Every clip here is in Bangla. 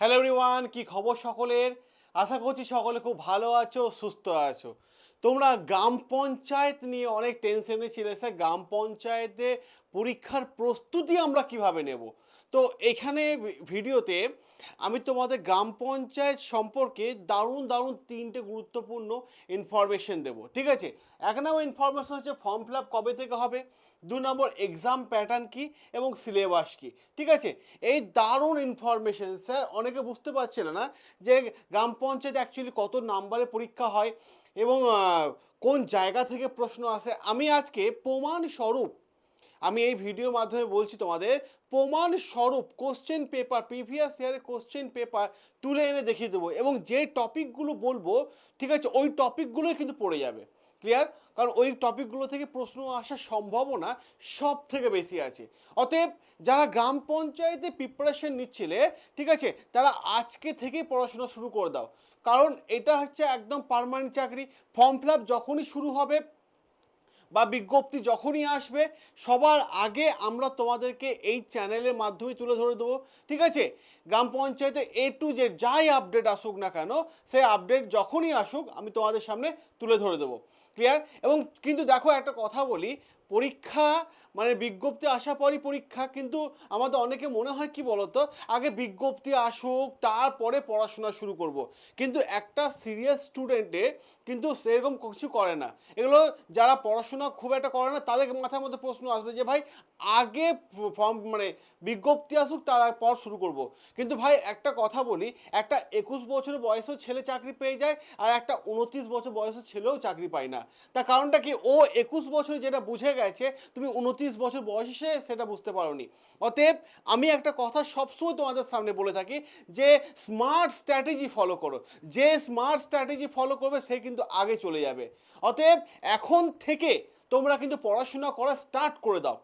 হ্যালো এভরিওয়ান কি খবর সকলের? আশা করছি সকলে খুব ভালো আছো, সুস্থ আছো। তোমরা গ্রাম পঞ্চায়েত নিয়ে অনেক টেনশনে ছিলে। স্যার, গ্রাম পঞ্চায়েতে পরীক্ষার প্রস্তুতি আমরা কীভাবে নেব? তো এখানে ভিডিওতে আমি তোমাদের গ্রাম পঞ্চায়েত সম্পর্কে দারুণ দারুণ তিনটে গুরুত্বপূর্ণ ইনফরমেশন দেবো, ঠিক আছে? এক নম্বর ইনফরমেশন হচ্ছে ফর্ম ফিল কবে থেকে হবে? দু নম্বর এক্সাম প্যাটার্ন কি? এবং সিলেবাস কি? ঠিক আছে? এই দারুণ ইনফরমেশন স্যার, অনেকে বুঝতে পারছিল না যে গ্রাম পঞ্চায়েত অ্যাকচুয়ালি কত নাম্বারে পরীক্ষা হয় এবং কোন জায়গা থেকে প্রশ্ন আসে? আমি আজকে প্রমাণ স্বরূপ আমি এই ভিডিওর মাধ্যমে বলছি তোমাদের প্রমাণ স্বরূপ কোশ্চেন পেপার প্রিভিয়াস ইয়ারের কোশ্চেন পেপার তুলে এনে দেখিয়ে দেবো এবং যে টপিকগুলো বলব, ঠিক আছে, ওই টপিকগুলোই কিন্তু পড়ে যাবে। ক্লিয়ার কারণ ওই টপিকগুলো থেকে প্রশ্ন আসার সম্ভাবনা সব থেকে বেশি আছে। অতএব যারা গ্রাম পঞ্চায়েতে প্রিপারেশন নিচ্ছিলে, ঠিক আছে, তারা আজকে থেকে পড়াশোনা শুরু করে দাও। কারণ এটা হচ্ছে একদম পার্মানেন্ট চাকরি। ফর্ম ফিল যখনই শুরু হবে বা বিজ্ঞপ্তি যখনই আসবে, সবার আগে আমরা তোমাদেরকে এই চ্যানেলের মাধ্যমে তুলে ধরে দেবো। ঠিক আছে? গ্রাম পঞ্চায়েতে এ টু জেড যাই আপডেট আসুক না কেন, সেই আপডেট যখনই আসুক, আমি তোমাদের সামনে তুলে ধরে দেবো ক্লিয়ার এবং কিন্তু দেখো একটা কথা বলি, পরীক্ষা মানে বিজ্ঞপ্তি আসার পরই পরীক্ষা, কিন্তু আমাদের অনেকে মনে হয় কি বলতো, আগে বিজ্ঞপ্তি আসুক, তারপরে পড়াশোনা শুরু করব। কিন্তু একটা সিরিয়াস স্টুডেন্টে কিন্তু সেরকম কিছু করে না এগুলো যারা পড়াশোনা খুব একটা করে না, তাদের মাথার মধ্যে প্রশ্ন আসবে যে, ভাই, আগে ফর্ম মানে বিজ্ঞপ্তি আসুক, তারপর শুরু করব। কিন্তু ভাই, একটা কথা বলি, একটা একুশ বছর বয়সেও ছেলে চাকরি পেয়ে যায়, আর একটা উনত্রিশ বছর বয়সের ছেলেও চাকরি পায় না। তার কারণটা কি? ও একুশ বছর যেটা বুঝে গেছে, তুমি উনত্রিশ বছর বয়সে সেটা বুঝতে পারোনি। অতএব আমি একটা কথা সবসময় তোমাদের সামনে বলে থাকি যে স্মার্ট স্ট্র্যাটেজি ফলো করো। যে স্মার্ট স্ট্র্যাটেজি ফলো করবে, সে কিন্তু আগে চলে যাবে। অতএব এখন থেকে তোমরা কিন্তু পড়াশোনা করা স্টার্ট করে দাও।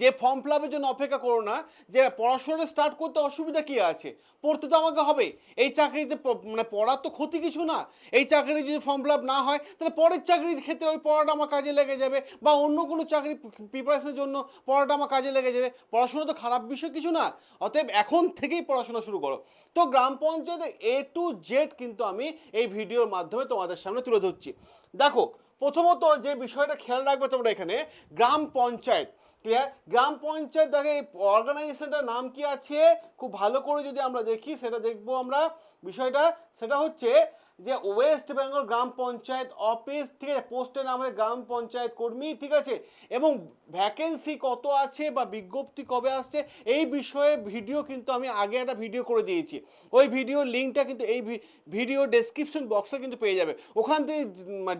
যে ফর্ম ফিল জন্য অপেক্ষা করো না, যে পড়াশোনাটা স্টার্ট করতে অসুবিধা কী আছে? পড়তে তো আমাকে হবে। এই চাকরিতে মানে পড়ার তো ক্ষতি কিছু না। এই চাকরি যদি ফর্ম ফিল না হয়, তাহলে পরের চাকরির ক্ষেত্রে ওই পড়াটা আমার কাজে লেগে যাবে বা অন্য কোনো চাকরি প্রিপারেশনের জন্য পড়াটা আমার কাজে লেগে যাবে। পড়াশোনা তো খারাপ বিষয় কিছু না। অতএব এখন থেকেই পড়াশোনা শুরু করো। তো গ্রাম পঞ্চায়েতে এ টু জেড কিন্তু আমি এই ভিডিওর মাধ্যমে তোমাদের সামনে তুলে ধরছি। দেখো, প্রথমত যে বিষয়টা খেয়াল রাখবে তোমরা এখানে, গ্রাম পঞ্চায়েত। ক্লিয়ার গ্রাম পঞ্চায়েত দেখে এই অর্গানাইজেশনটার নাম কি আছে? খুব ভালো করে যদি আমরা দেখি, সেটা দেখব আমরা। বিষয়টা, সেটা হচ্ছে যে ওয়েস্ট বেঙ্গল গ্রাম পঞ্চায়েত অফিস ঠিক আছে পোস্টের নাম গ্রাম পঞ্চায়েত কর্মী, ঠিক আছে? এবং ভ্যাকেন্সি কত আছে বা বিজ্ঞপ্তি কবে আসছে, এই বিষয়ে ভিডিও কিন্তু আমি আগে একটা ভিডিও করে দিয়েছি। ওই ভিডিওর লিঙ্কটা কিন্তু এই ভিডিও ডেসক্রিপশন বক্সে কিন্তু পেয়ে যাবে। ওখান থেকে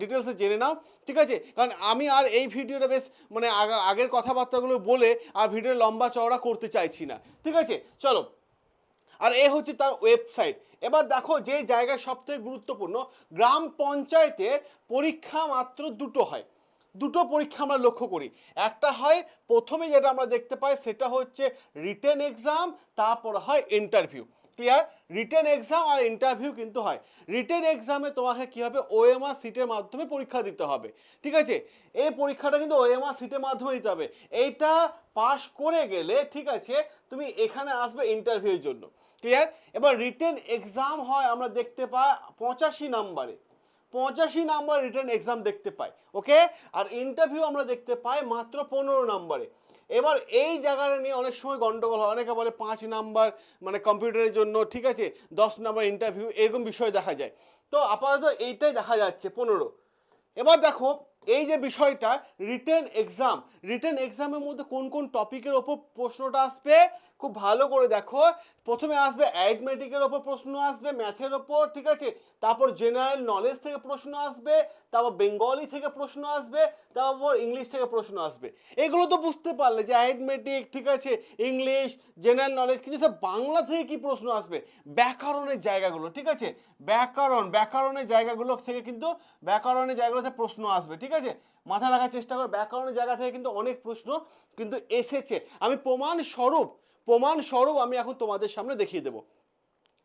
ডিটেলসে জেনে নাও, ঠিক আছে? কারণ আমি আর এই ভিডিওটা বেশ মানে আগা- আগের কথাবার্তাগুলো বলে আর ভিডিও লম্বা চওড়া করতে চাইছি না, ঠিক আছে? চলো। আর এ হচ্ছে তার ওয়েবসাইট এবার দেখো যে জায়গা সবথেকে গুরুত্বপূর্ণ, গ্রাম পঞ্চায়েতে পরীক্ষা মাত্র দুটো হয়। দুটো পরীক্ষা আমরা লক্ষ্য করি। একটা হয় প্রথমে যেটা আমরা দেখতে পাই, সেটা হচ্ছে রিটেন এক্সাম তারপর হয় ইন্টারভিউ ক্লিয়ার রিটেন এক্সাম আর ইন্টারভিউ কিন্তু হয়। রিটেন এক্সামে তোমাকে কী হবে? ওএমআর সিটের মাধ্যমে পরীক্ষা দিতে হবে। ঠিক আছে? এই পরীক্ষাটা কিন্তু ওএমআর সিটের মাধ্যমে দিতে হবে। এইটা পাশ করে গেলে, ঠিক আছে, তুমি এখানে আসবে ইন্টারভিউর জন্য। ক্লিয়ার এবার রিটেন এক্সাম হয়, আমরা দেখতে পাই পঁচাশি নাম্বারে পঁচাশি নাম্বার রিটার্ন এক্সাম দেখতে পাই ওকে আর ইন্টারভিউ আমরা দেখতে পাই মাত্র পনেরো নাম্বারে এবার এই জায়গাটা নিয়ে অনেক সময় গন্ডগোল হয়, অনেকে বলে পাঁচ নাম্বার মানে কম্পিউটারের জন্য, ঠিক আছে, দশ নাম্বার ইন্টারভিউ এরকম বিষয় দেখা যায়। তো আপাতত এইটাই দেখা যাচ্ছে, পনেরো। এবার দেখো এই যে বিষয়টা রিটেন এক্সাম রিটেন এক্সামের মধ্যে কোন কোন টপিকের ওপর প্রশ্নটা আসবে? খুব ভালো করে দেখো। প্রথমে আসবে অ্যারিথমেটিকের ওপর প্রশ্ন আসবে ম্যাথের ওপর, ঠিক আছে? তারপর জেনারেল নলেজ থেকে প্রশ্ন আসবে, তারপর বেঙ্গলি থেকে প্রশ্ন আসবে, তারপর ইংলিশ থেকে প্রশ্ন আসবে। এগুলো তো বুঝতে পারলে যে অ্যারিথমেটিক ঠিক আছে? ইংলিশ জেনারেল নলেজ কিন্তু সব বাংলা থেকে কি প্রশ্ন আসবে? ব্যাকরণের জায়গাগুলো, ঠিক আছে? ব্যাকরণ, ব্যাকরণের জায়গাগুলো থেকে কিন্তু, ব্যাকরণের জায়গাগুলো থেকে প্রশ্ন আসবে, ঠিক আছে? মাথা রাখার চেষ্টা করো, ব্যাকরণের জায়গা থেকে কিন্তু অনেক প্রশ্ন কিন্তু এসেছে। আমি প্রমাণ স্বরূপ প্রমাণ স্বরূপ আমি এখন তোমাদের সামনে দেখিয়ে দেবো।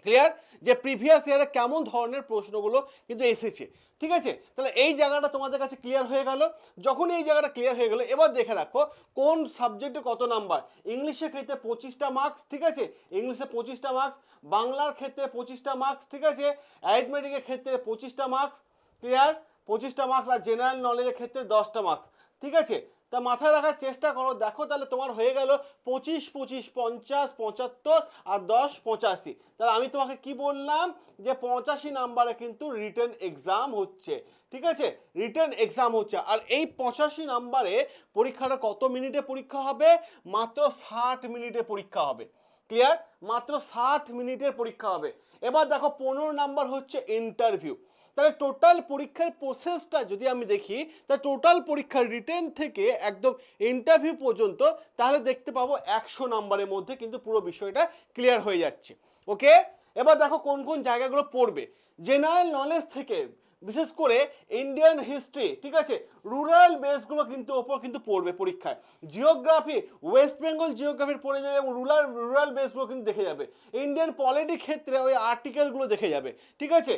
ক্লিয়ার যে প্রিভিয়াস ইয়ারে কেমন ধরনের প্রশ্নগুলো কিন্তু এসেছে। ঠিক আছে? তাহলে এই জায়গাটা তোমাদের কাছে ক্লিয়ার হয়ে গেল। যখন এই জায়গাটা ক্লিয়ার হয়ে গেল, এবার দেখে রাখো কোন সাবজেক্টে কত নাম্বার ইংলিশের ক্ষেত্রে পঁচিশটা মার্কস ঠিক আছে? ইংলিশে পঁচিশটা মার্কস বাংলার ক্ষেত্রে পঁচিশটা মার্কস ঠিক আছে? অ্যারিথমেটিকের ক্ষেত্রে পঁচিশটা মার্কস ক্লিয়ার পঁচিশটা মার্কস আর জেনারেল নলেজের ক্ষেত্রে দশটা মার্কস ঠিক আছে? তা মাথায় রাখার চেষ্টা করো। দেখো তাহলে তোমার হয়ে গেল পঁচিশ পঁচিশ, পঞ্চাশ, পঁচাত্তর আর দশ, পঁচাশি। তাহলে আমি তোমাকে কি বললাম? যে পঁচাশি নাম্বারে কিন্তু রিটার্ন এক্সাম হচ্ছে। ঠিক আছে? রিটার্ন এক্সাম হচ্ছে। আর এই পঁচাশি নাম্বারে পরীক্ষাটা কত মিনিটে পরীক্ষা হবে? মাত্র ষাট মিনিটে পরীক্ষা হবে। ক্লিয়ার মাত্র ষাট মিনিটের পরীক্ষা হবে। এবার দেখো, পনেরো নাম্বার হচ্ছে ইন্টারভিউ তাহলে টোটাল পরীক্ষার প্রসেসটা যদি আমি দেখি তাহলে টোটাল পরীক্ষার রিটেন থেকে একদম ইন্টারভিউ পর্যন্ত, তাহলে দেখতে পাবো একশো নাম্বারের মধ্যে কিন্তু পুরো বিষয়টা ক্লিয়ার হয়ে যাচ্ছে। ওকে এবার দেখো কোন কোন জায়গাগুলো পড়বে। জেনারেল নলেজ থেকে, বিশেষ করে ইন্ডিয়ান হিস্ট্রি ঠিক আছে? রুরাল বেসগুলো কিন্তু ওপর কিন্তু পড়বে পরীক্ষায়। জিওগ্রাফি ওয়েস্ট বেঙ্গল জিওগ্রাফির পড়ে যাবে এবং রুরাল রুরাল বেসগুলো কিন্তু দেখে যাবে। ইন্ডিয়ান পলিটি ক্ষেত্রে ওই আর্টিকেলগুলো দেখে যাবে। ঠিক আছে?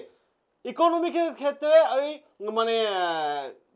ইকোনমিকের ক্ষেত্রে ওই মানে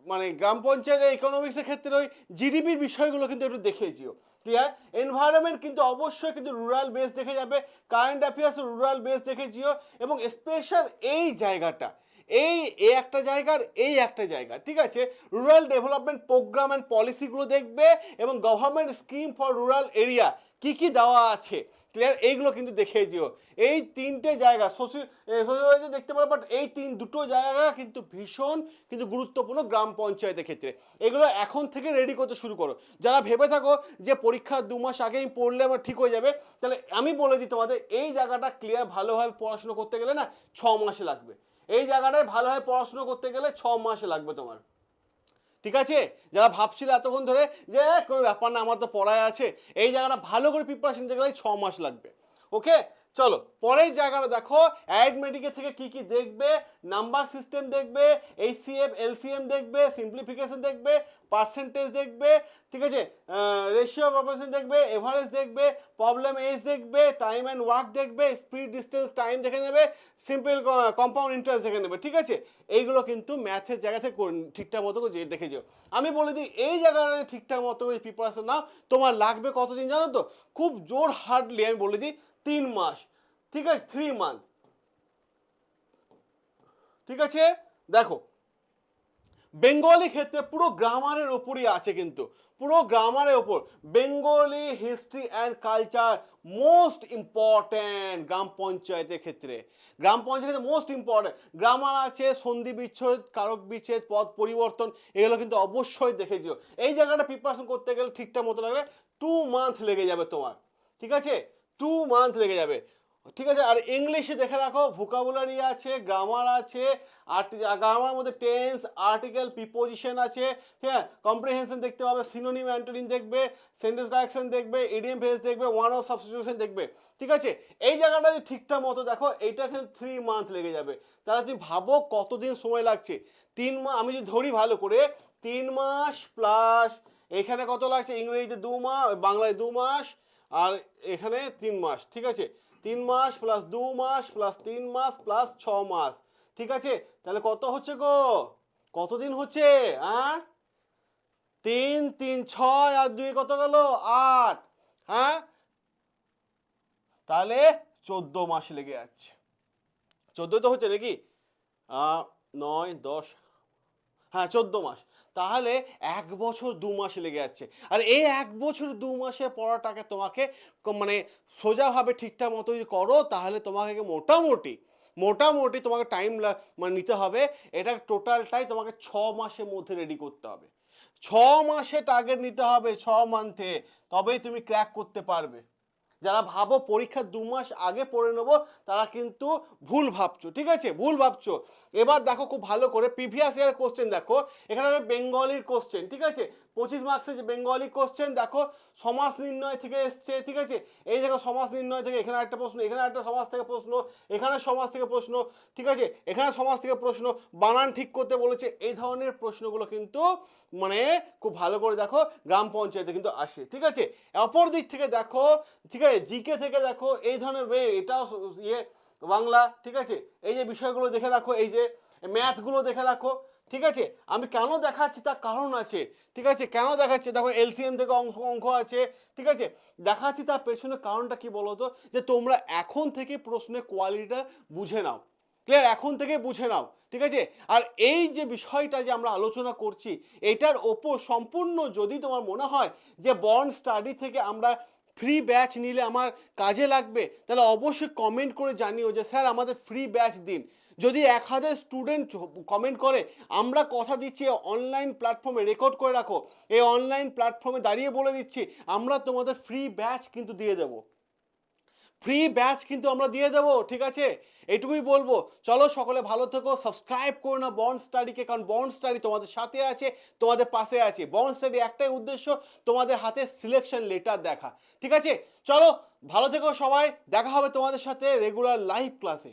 মানে গ্রাম পঞ্চায়েতের ইকোনমিক্সের ক্ষেত্রে ওই জিডিপির বিষয়গুলো কিন্তু একটু দেখে যেও। ক্লিয়ার এনভায়রনমেন্ট কিন্তু অবশ্যই কিন্তু রুরাল বেস দেখে যাবে কারেন্ট অ্যাফেয়ার্স রুরাল বেস দেখে যেও এবং স্পেশাল এই জায়গাটা এই এই একটা জায়গার, এই একটা জায়গা, ঠিক আছে? রুরাল ডেভেলপমেন্ট প্রোগ্রাম অ্যান্ড পলিসিগুলো দেখবে এবং government scheme for rural area কি কি দেওয়া আছে? ক্লিয়ার এইগুলো কিন্তু দেখে যেও। এই তিনটে জায়গা সোশ্যালজি দেখতে পারো বাট এই তিন, দুটো জায়গা কিন্তু ভীষণ, কিন্তু গুরুত্বপূর্ণ গ্রাম পঞ্চায়েতের ক্ষেত্রে। এগুলো এখন থেকে রেডি করতে শুরু করো। যারা ভেবে থাকো যে পরীক্ষা দু মাস আগেই পড়লে আমার ঠিক হয়ে যাবে, তাহলে আমি বলে দিই তোমাদের, এই জায়গাটা ক্লিয়ার ভালোভাবে পড়াশুনো করতে গেলে না ছ মাসে লাগবে। এই জায়গাটায় ভালোভাবে পড়াশুনো করতে গেলে ছ মাসে লাগবে তোমার। ঠিক আছে? যারা ভাবছিল এতক্ষণ ধরে যে কোনো ব্যাপার না, আমার তো পড়ায় আছে। এই জায়গাটা ভালো করে প্রিপারেশন নিতে গেলে ছ মাস লাগবে। ওকে? চলো, পরের জায়গাটা দেখো। অ্যাডমেটিকে থেকে কি কি দেখবে? নাম্বার সিস্টেম দেখবে এইচসিএফ এলসিএম দেখবে সিম্পলিফিকেশন দেখবে পার্সেন্টেজ দেখবে, ঠিক আছে? রেশিও প্রপোর্শন দেখবে এভারেজ দেখবে প্রবলেম এজ দেখবে টাইম অ্যান্ড ওয়ার্ক দেখবে স্পিড ডিস্টেন্স টাইম দেখে নেবে সিম্পল কম্পাউন্ড ইন্টারেস্ট দেখে নেবে, ঠিক আছে? এইগুলো কিন্তু ম্যাথের জায়গা থেকে ঠিকঠাক মতো করে যে- দেখে যেও। আমি বলে দিই, এই জায়গাটা ঠিকঠাক মতো করে প্রিপারেশন নাও। তোমার লাগবে কতদিন জানো তো? খুব জোর হার্ডলি আমি বলে দিই, তিন মাস, ঠিক আছে? থ্রি মান্থ ঠিক আছে? দেখো বেঙ্গলি ক্ষেত্রে পুরো গ্রামারের ওপরই আছে কিন্তু। পুরো গ্রামারের ওপর। Bengali history and culture most important gram পঞ্চায়েতের ক্ষেত্রে। গ্রাম পঞ্চায়েতের মোস্ট ইম্পর্ট্যান্ট গ্রামার আছে, সন্ধি বিচ্ছেদ, কারক বিচ্ছেদ, পদ পরিবর্তন, এগুলো কিন্তু অবশ্যই দেখে এই জায়গাটা প্রিপারেশন করতে গেলে ঠিকঠাক মতো লাগলে টু মান্থ লেগে যাবে তোমার। ঠিক আছে? টু মান্থ লেগে যাবে। ঠিক আছে, আর ইংলিশে দেখে রাখো ভোকাবুলারি আছে গ্রামার আছে গ্রামার মধ্যে টেন্স আর্টিকেল প্রিপোজিশন আছে, ঠিক আছে? কম্প্রিহেনশন দেখতে পাবে সিনোনিম অ্যান্টোনিম দেখবে সেন্টেন্স কারেকশন দেখবে ইডিএম ফেস দেখবে ওয়ান অফ সাবস্টিটিউশন দেখবে, ঠিক আছে? এই জায়গাটা যদি ঠিকঠাক মতো দেখো, এইটা কিন্তু থ্রি মান্থ লেগে যাবে। তাহলে তুমি ভাবো কতদিন সময় লাগছে। তিন মাস আমি যদি ধরি ভালো করে, তিন মাস প্লাস এখানে কত লাগছে? ইংরেজিতে দু মাস বাংলায় দু মাস, আর এখানে তিন মাস, ঠিক আছে? তিন মাস প্লাস দু মাস প্লাস তিন মাস প্লাস ছ মাস। ঠিক আছে? তাহলে কত হচ্ছে গো? কতদিন হচ্ছে? হ্যাঁ তিন তিন, ছয়, আর দুই কত গেল? আট। হ্যাঁ? তাহলে চোদ্দ মাস লেগে যাচ্ছে। চোদ্দ তো হচ্ছে নাকি? নয়, দশ হ্যাঁ চোদ্দ মাস। তাহলে এক বছর দু মাস লেগে যাচ্ছে। আর এই এক বছর দু মাসের পড়াটাকে তোমাকে মানে সোজাভাবে ঠিকঠাক মতো যদি করো, তাহলে তোমাকে মোটামুটি মোটামুটি তোমাকে টাইম মানে নিতে হবে। এটা টোটালটাই তোমাকে ছ মাসের মধ্যে রেডি করতে হবে। ছ মাসে টার্গেট নিতে হবে ছ মান্থে তবেই তুমি ক্র্যাক করতে পারবে। যারা ভাবো পরীক্ষা দু মাস আগে পড়ে নেব, তারা কিন্তু ভুল ভাবছ, ঠিক আছে? ভুল ভাবছ। এবার দেখো খুব ভালো করে প্রিভিয়াস ইয়ার কোশ্চেন দেখো, এখানে বেঙ্গলির কোশ্চেন ঠিক আছে? পঁচিশ মার্কসের যে বেঙ্গলি কোশ্চেন দেখো সমাজ নির্ণয় থেকে এসছে, ঠিক আছে? এই দেখো সমাজ নির্ণয় থেকে এখানে একটা প্রশ্ন, এখানে একটা সমাজ থেকে প্রশ্ন, এখানে সমাজ থেকে প্রশ্ন, ঠিক আছে? এখানে সমাজ থেকে প্রশ্ন, বানান ঠিক করতে বলেছে, এই ধরনের প্রশ্নগুলো কিন্তু মানে খুব ভালো করে দেখো গ্রাম পঞ্চায়েতে কিন্তু আসে, ঠিক আছে? অপর দিক থেকে দেখো, ঠিক আছে? জিকে থেকে দেখো, এই ধরনের এটাও ইয়ে বাংলা, ঠিক আছে? এই যে বিষয়গুলো দেখে রাখো, এই যে ম্যাথগুলো দেখে রাখো ঠিক আছে? আমি কেন দেখাচ্ছি তার কারণ আছে। ঠিক আছে? কেন দেখাচ্ছি? দেখো, এলসিএম থেকে অংশ অঙ্ক আছে। ঠিক আছে? দেখাচ্ছি তার পেছনে কারণটা কি বলো তো যে তোমরা এখন থেকে প্রশ্নের কোয়ালিটিটা বুঝে নাও। ক্লিয়ার এখন থেকে বুঝে নাও। ঠিক আছে? আর এই যে বিষয়টা যে আমরা আলোচনা করছি, এটার ওপর সম্পূর্ণ যদি তোমার মনে হয় যে বন্ড স্টাডি থেকে আমরা ফ্রি ব্যাচ নিলে আমার কাজে লাগবে, তাহলে অবশ্যই কমেন্ট করে জানিও যে, স্যার, আমাদের ফ্রি ব্যাচ দিন। যদি এক হাজার স্টুডেন্ট কমেন্ট করে, আমরা কথা দিচ্ছি অনলাইন প্ল্যাটফর্মে রেকর্ড করে রাখো। এই অনলাইন প্ল্যাটফর্মে দাঁড়িয়ে বলে দিচ্ছি, আমরা তোমাদের ফ্রি ব্যাচ কিন্তু দিয়ে দেবো। ফ্রি ব্যাচ কিন্তু আমরা দিয়ে দেবো, ঠিক আছে? এটুকুই বলব। চলো সকলে ভালো থেকো সাবস্ক্রাইব করো না বন্ড স্টাডিকে কারণ বন্ড স্টাডি তোমাদের সাথে আছে, তোমাদের পাশে আছে। বন্ড স্টাডি একটাই উদ্দেশ্য, তোমাদের হাতে সিলেকশন লেটার দেখা। ঠিক আছে? চলো, ভালো থেকো সবাই, দেখা হবে তোমাদের সাথে রেগুলার লাইভ ক্লাসে